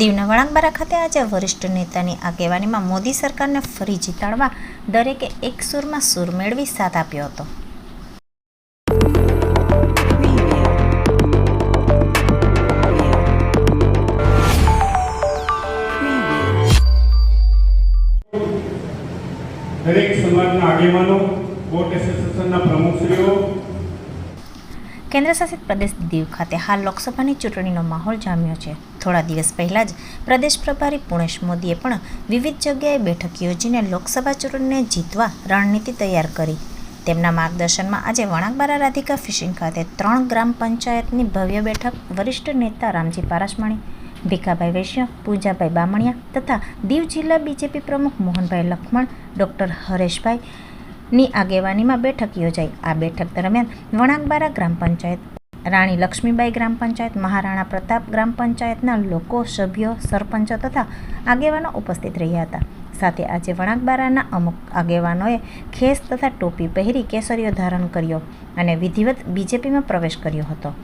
દીવના વળાંકબારા ખાતે આજે વરિષ્ઠ નેતાની આગેવાનીમાં મોદી સરકારને ફરી જીતાડવા દરેકે એક સૂરમાં સૂર મેળવી સાથ આપ્યો હતો. દરેક સમાજના આગેવાનો બોટ એસોસિએશનના પ્રમુખશ્રીઓ કેન્દ્ર શાસિત પ્રદેશ દીવ ખાતે હાલ લોકસભાની ચૂંટણીનો માહોલ જામ્યો છે. થોડા દિવસ પહેલાં જ પ્રદેશ પ્રભારી પુણેશ મોદીએ પણ વિવિધ જગ્યાએ બેઠક યોજીને લોકસભા ચૂંટણીને જીતવા રણનીતિ તૈયાર કરી. તેમના માર્ગદર્શનમાં આજે વણાકબારા રાધિકા ફિશિંગ ખાતે ત્રણ ગ્રામ પંચાયતની ભવ્ય બેઠક વરિષ્ઠ નેતા રામજી પારાસમણી ભીખાભાઈ વૈશ્ય, પૂજાભાઈ બામણિયા તથા દીવ જિલ્લા બીજેપી પ્રમુખ મોહનભાઈ લખમણ, ડૉક્ટર હરેશભાઈ ની આગેવાનીમાં બેઠક યોજાઈ. આ બેઠક દરમિયાન વણાકબારા ગ્રામ પંચાયત, રાણી લક્ષ્મીબાઈ ગ્રામ પંચાયત, મહારાણા પ્રતાપ ગ્રામ પંચાયતના લોકો, સભ્યો, સરપંચો તથા આગેવાનો ઉપસ્થિત રહ્યા હતા. સાથે આજે વણાકબારાના અમુક આગેવાનોએ ખેસ તથા ટોપી પહેરી કેસરીઓ ધારણ કર્યો અને વિધિવત બીજેપીમાં પ્રવેશ કર્યો હતો.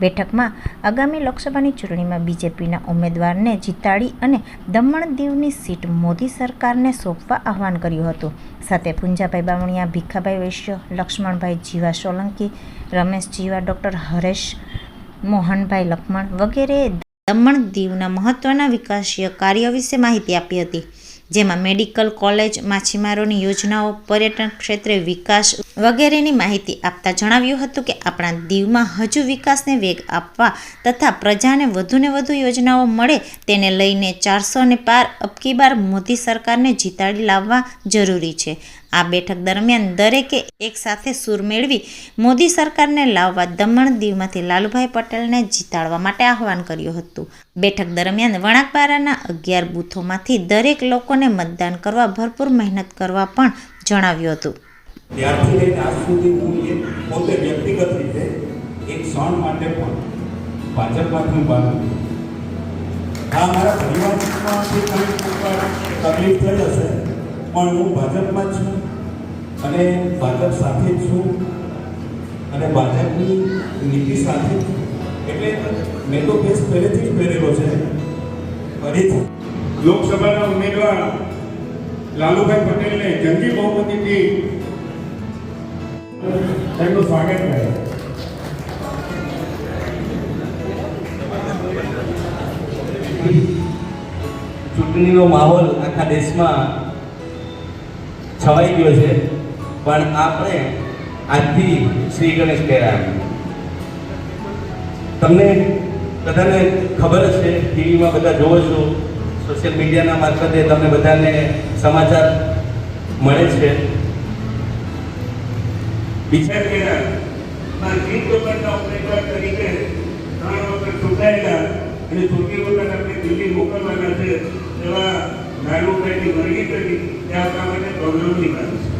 બેઠકમાં આગામી લોકસભાની ચૂંટણીમાં બીજેપીના ઉમેદવારને જીતાડી અને દમણ દીવની સીટ મોદી સરકારને સોંપવા આહવાન કર્યું હતું. સાથે પુંજાભાઈ બામણિયા ભીખાભાઈ વૈશ્ય, લક્ષ્મણભાઈ જીવા સોલંકી, રમેશ જીવા, ડૉક્ટર હરેશ, મોહનભાઈ લખમણ વગેરેએ દમણ દીવના મહત્ત્વના વિકાસીય કાર્યો વિશે માહિતી આપી હતી. જેમાં મેડિકલ કોલેજ, માછીમારોની યોજનાઓ, પર્યટન ક્ષેત્રે વિકાસ વગેરેની માહિતી આપતા જણાવ્યું હતું કે આપણા દીવમાં હજુ વિકાસને વેગ આપવા તથા પ્રજાને વધુને વધુ યોજનાઓ મળે તેને લઈને ચારસો ને પાર અબકી બાર મોદી સરકારને જીતાડી લાવવા જરૂરી છે. આ બેઠક દરમિયાન દરેકે એક સાથે સૂર મેળવી મોદી સરકારને લાવવા દમણ દીવમાંથી લાલુભાઈ પટેલને જીતાડવા માટે આહવાન કર્યું હતું. બેઠક દરમિયાન વણાકબારાના અગિયાર બૂથોમાંથી દરેક લોકોને મતદાન કરવા ભરપૂર મહેનત કરવા પણ જણાવ્યું હતું. ત્યારથી લઈને આજ સુધી હું પોતે વ્યક્તિગત રીતે એક ક્ષણ માટે પણ ભાજપમાંથી બાંધું હા મારા પરિવારમાંથી કંઈક તકલીફ થઈ હશે, પણ હું ભાજપમાં છું. અને ભાજપ સાથે જ છું. અને ભાજપની નીતિ સાથે છું. એટલે મેં તો કેસ પહેલેથી જ પહેરેલો છે. ફરીથી. લોકસભાના ઉમેદવાર લાલુભાઈ પટેલને જંગી બહુમતીથી તેમનું સ્વાગત કરે ચૂંટણીનો માહોલ આખા દેશમાં છવાઈ ગયો છે. પણ આપણે આજથી શ્રી ગણેશ કહેવાય તમને બધાને ખબર છે ટીવીમાં બધા જોવો છો, સોશિયલ મીડિયાના મારફતે તમને બધાને સમાચાર મળે છે. કર્યા. માં જીત વખતના તરીકે ત્રણ વખત ચૂંટાયેલા અને ચૂંટણી વખત આપણે દિલ્હી મોકલવાના છે એવા લાલુભાઈની વરણી કરી. તે આપણા માટે ગૌરવની વાત છે.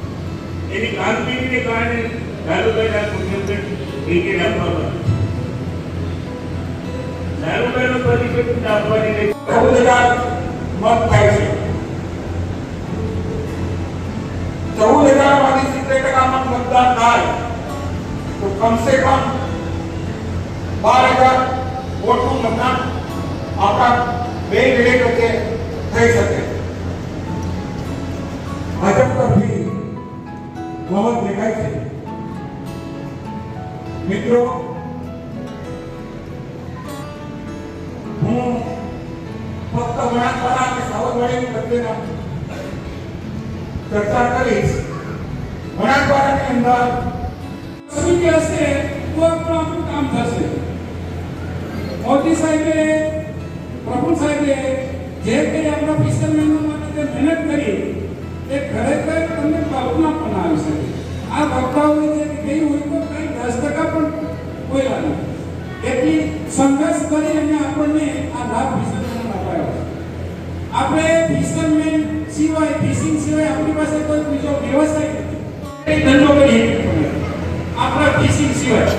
એની કામગીરીને કારણે લાલુભાઈને મુખ્યમંત્રી ટિકિટ આપવામાં. લાલુભાઈનો પરિચય આપવાની મત થાય છે. ચૌદ હજારમાંથી સિત્તેર ટકા મત મતદાન થાય, તો કમસે કમ બાર હજાર વોટનું મતદાન આપણા બે વિલેજ વચ્ચે થઈ શકે. ભાજપ બહુમત દેખાય છે. મિત્રો, હું ફક્ત વણાકવાળા અને સાવધવાડીની વચ્ચેના ચર્ચા કરીશ. વણાકવાળાની અંદર સમિતિ હશે? તો આપણું કામ થશે. મોદી સાહેબે પ્રભુ સાહેબે જે કંઈ આપણા ફિશરમેનો માટે જે મહેનત કરી, એ ખરેખર તમને કલ્પના પણ આવી શકે આ વક્તાઓએ જે કહ્યું હોય તો કંઈ દસ ટકા પણ બોલ્યા નથી એટલી સંઘર્ષ કરી અને આપણને આ લાભ ફિશરમેન અપાયો આપણે ફિશરમેન સિવાય. ફિશિંગ સિવાય આપણી પાસે કોઈ બીજો વ્યવસાય નથી ધંધો કરીએ આપણા ફિશિંગ સિવાય.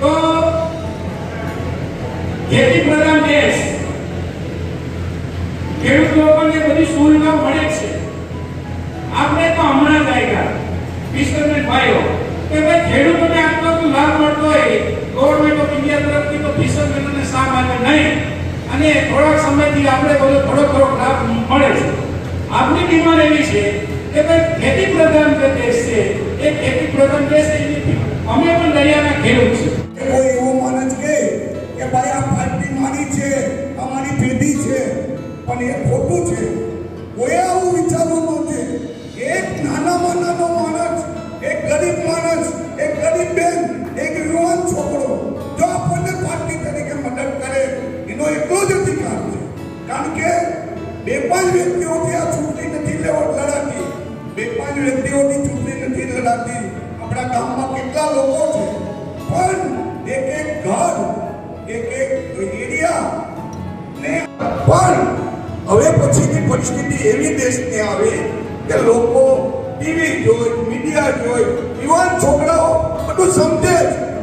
તો ખેતી પ્રધાન દેશ ફિશરમેન ભાઈઓ, કે ભાઈ ખેડૂતોને આટલો લાભ મળતો હોય ગવર્મેન્ટ ઓફ ઇન્ડિયા તરફથી તો ફિશરમેનોને શા માટે નહીં? અને થોડાક સમયથી આપણે બધો થોડો થોડો લાભ મળે છે. આપણી ડિમાન્ડ એવી છે કે ભાઈ ખેતી પ્રધાન જે દેશ છે, એ ખેતી પ્રધાન દેશ છે અમે પણ દરિયાના ખેડૂત છે કોઈ એવો માણસ કે કે ભાઈ આ પાર્ટી મારી છે, અમારી પેઢી છે, પણ એ ખોટું છે. કોઈ આવું વિચારવું નહોતું એક નાનામાં નાનો માણસ એક ગરીબ માણસ, એક ગરીબ બેન, એક યુવાન છોકરો, જો આપણને પાર્ટી તરીકે મદદ કરે, એનો એટલો જ અધિકાર છે. કારણ કે બે પાંચ વ્યક્તિઓથી આ ચૂંટણી નથી લડાતી. બે પાંચ વ્યક્તિઓની ચૂંટણી નથી લડાતી. આપણા ગામમાં કેટલા લોકો છે. પણ એક એક ઘર, એક એક એરિયા પણ હવે પછીની પરિસ્થિતિ એવી દેશની આવે કે લોકો ટીવી જોઈ, મીડિયા જોઈ યુવાન છોકરાઓ બધું સમજે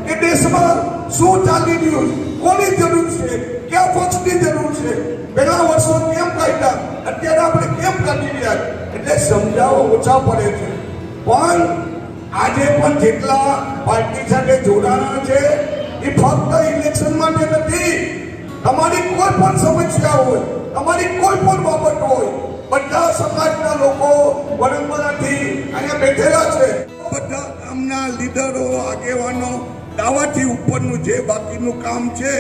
કે દેશમાં શું ચાલી રહ્યું કોની જરૂર છે, કયા પક્ષની જરૂર છે. પહેલા વર્ષો કેમ કાઢ્યા, અત્યારે આપણે કેમ કાઢી રહ્યા એટલે સમજાવો ઓછા પડે છે. પણ આજે પણ જેટલા પાર્ટી સાથે જોડાણા છે, એ ફક્ત ઇલેક્શન માટે નથી. તમારી કોઈ પણ સમસ્યા હોય, તમારી કોઈ પણ બાબત હોય બધા સમાજના લોકો પરંપરાથી અહીંયા બેઠેલા છે. બધા ગામના લીડરો આગેવાનો દાવાથી ઉપરનું જે બાકીનું કામ છે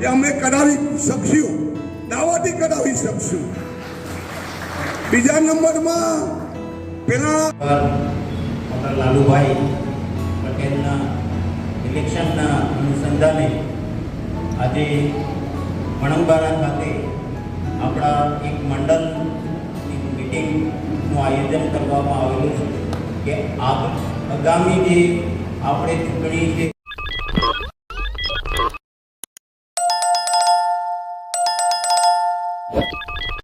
એ અમે કરાવી શકશું. દાવાથી કરાવી શકશું. બીજા નંબરમાં પેલા ડૉક્ટર લાલુભાઈ પટેલના ઇલેક્શનના અનુસંધાને આજે મણંગબારા ખાતે આપણા એક મંડળની મિટિંગનું આયોજન કરવામાં આવેલું છે કે આગ આગામી જે આપણે ચૂંટણી છે